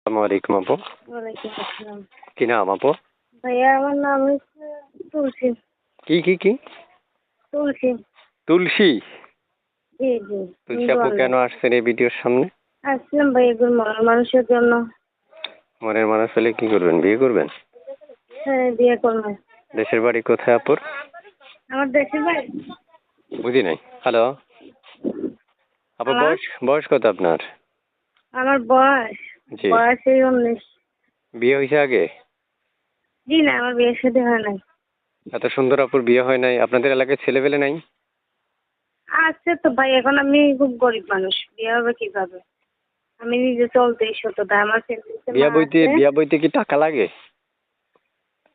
আসসালামু আলাইকুম আপু। ওয়ালাইকুম আসসালাম। কি নাম আপু? ভাইয়া আমার নাম হচ্ছে তুলসী। কি কি কি? তুলসী। তুলসী? জি জি তুলসী আপু কেন আসছেন এই ভিডিওর সামনে? আসলাম ভাই এগুলো মরার মানুষের জন্য। মনের মানুষ হলে কি করবেন? বিয়ে করবেন? হ্যাঁ বিয়ে করব। দেশের বাড়ি কোথায় আপুর? আমার দেশের ভাই বুঝি নাই। হ্যালো আপু বয়স বয়স কত আপনার? আমার বয়স বয়স এই উনিশ। বিয়ে হয়েছে আগে? জি না আমার বিয়ের সাথে হয় নাই। এত সুন্দর আপুর বিয়ে হয় নাই। আপনাদের এলাকায় ছেলে পেলে নাই? আছে তো ভাই এখন আমি খুব গরিব মানুষ। বিয়ে হবে কীভাবে? আমি নিজে সততা আমার বিয়া বইতে বিয়া বইতে কি টাকা লাগে?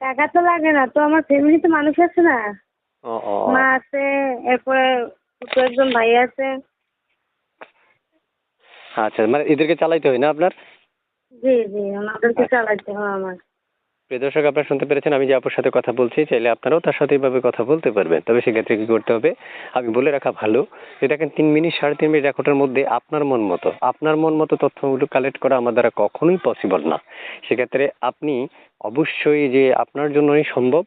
টাকা তো লাগে না তো আমার ফ্যামিলিতে মানুষ আছে না। মা আছে এরপরে দুটো একজন ভাই আছে। আচ্ছা মানে এদেরকে চালাইতে হয় না আপনার? জি জি ওনাদেরকে চালাতে হয় আমার। প্রিয় দর্শক আপনারা শুনতে পেরেছেন আমি যে আপুর সাথে কথা বলছি চাইলে আপনারাও তার সাথে এইভাবে কথা বলতে পারবেন। তবে সেক্ষেত্রে কি করতে হবে? আমি বলে রাখা ভালো যে দেখেন তিন মিনিট সাড়ে তিন মিনিট রেকর্ডের মধ্যে আপনার মন মতো আপনার মন মতো তথ্যগুলো কালেক্ট করা আমার দ্বারা কখনোই পসিবল না। সেক্ষেত্রে আপনি অবশ্যই যে আপনার জন্যই সম্ভব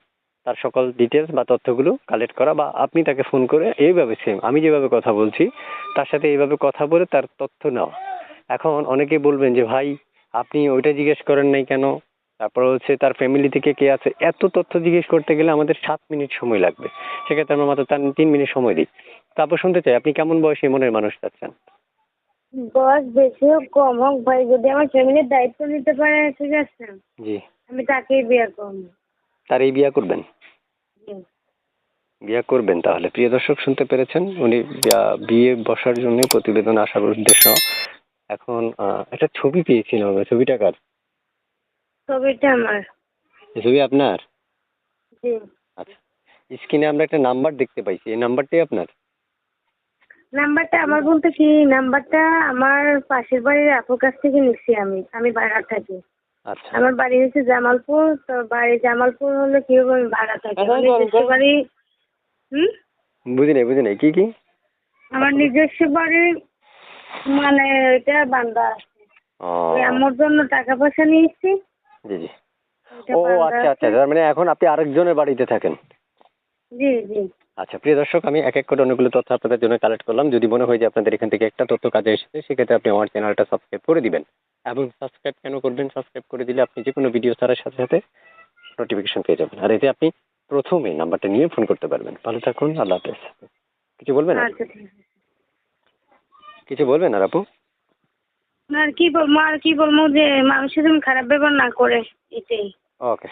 তার সকল ডিটেলস বা তথ্যগুলো কালেক্ট করা বা আপনি তাকে ফোন করে এইভাবে সেম আমি যেভাবে কথা বলছি তার সাথে এইভাবে কথা বলে তার তথ্য নেওয়া। এখন অনেকে বলবেন যে ভাই আপনি ওইটা জিজ্ঞেস করেন নাই কেন? তারপর হচ্ছে তার ফ্যামিলি থেকে কে আছে? এত তথ্য জিজ্ঞেস করতে গেলে আমাদের সাত মিনিট সময় লাগবে। সেক্ষেত্রে আমরা মাত্র তার তিন মিনিট সময় দিই। তারপর শুনতে চাই আপনি কেমন বয়সী মনের মানুষ চাচ্ছেন? বয়স বেশি হোক কম হোক ভাই যদি আমার ফ্যামিলির দায়িত্ব নিতে পারে ঠিক আছে। জি। আমি তাকেই বিয়ে করব। তার এই বিয়া করবেন। বিয়া করবেন তাহলে। প্রিয় দর্শক শুনতে পেরেছেন? উনি বিয়ে বসার জন্য প্রতিবেদন আসার উদ্দেশ্য। এখন একটা ছবি পেয়েছিলাম আমরা। ছবিটা কার? ছবিটা আমার। ছবি আপনার? জি। আচ্ছা। স্ক্রিনে আমরা একটা নাম্বার দেখতে পাইছি এই নাম্বারটাই আপনার? নাম্বারটা আমার বলতে কি নাম্বারটা আমার পাশের বাড়ির আপুর কাছ থেকে নিচ্ছি আমি আমি ভাড়া থাকি। আচ্ছা। আমার বাড়ি হচ্ছে জামালপুর তো বাড়ি জামালপুর হলে কি হবে আমি ভাড়া থাকি। আমার নিজস্ব। বাড়ি হুম? বুঝি নাই বুঝি নাই কি কি? আমার নিজস্ব বাড়ি মানে এটা বান্দা আছে। ও। ওই আমার জন্য টাকা পয়সা নিয়েছি। জি জি। ও আচ্ছা আচ্ছা। তার মানে এখন আপনি আরেকজনের বাড়িতে থাকেন? জি জি। আচ্ছা প্রিয় দর্শক আমি এক এক করে অনেকগুলো তথ্য আপনাদের জন্য কালেক্ট করলাম। যদি মনে হয় যে আপনাদের এখান থেকে একটা তথ্য কাজে এসেছে সেক্ষেত্রে আপনি আমার চ্যানেলটা সাবস্ক্রাইব করে দিবেন। এবং সাবস্ক্রাইব কেন করবেন? সাবস্ক্রাইব করে দিলে আপনি যে কোনো ভিডিও ছাড়ার সাথে সাথে নোটিফিকেশন পেয়ে যাবেন। আর এতে আপনি প্রথমে নাম্বারটা নিয়ে ফোন করতে পারবেন। ভালো থাকুন আল্লাহ হাফেজ। কিছু বলবেন? আচ্ছা কিছু বলবেন আর আপু? আর কি বলব আর কি বলব যে মানুষের সঙ্গে খারাপ ব্যবহার না করে এটাই। ওকে।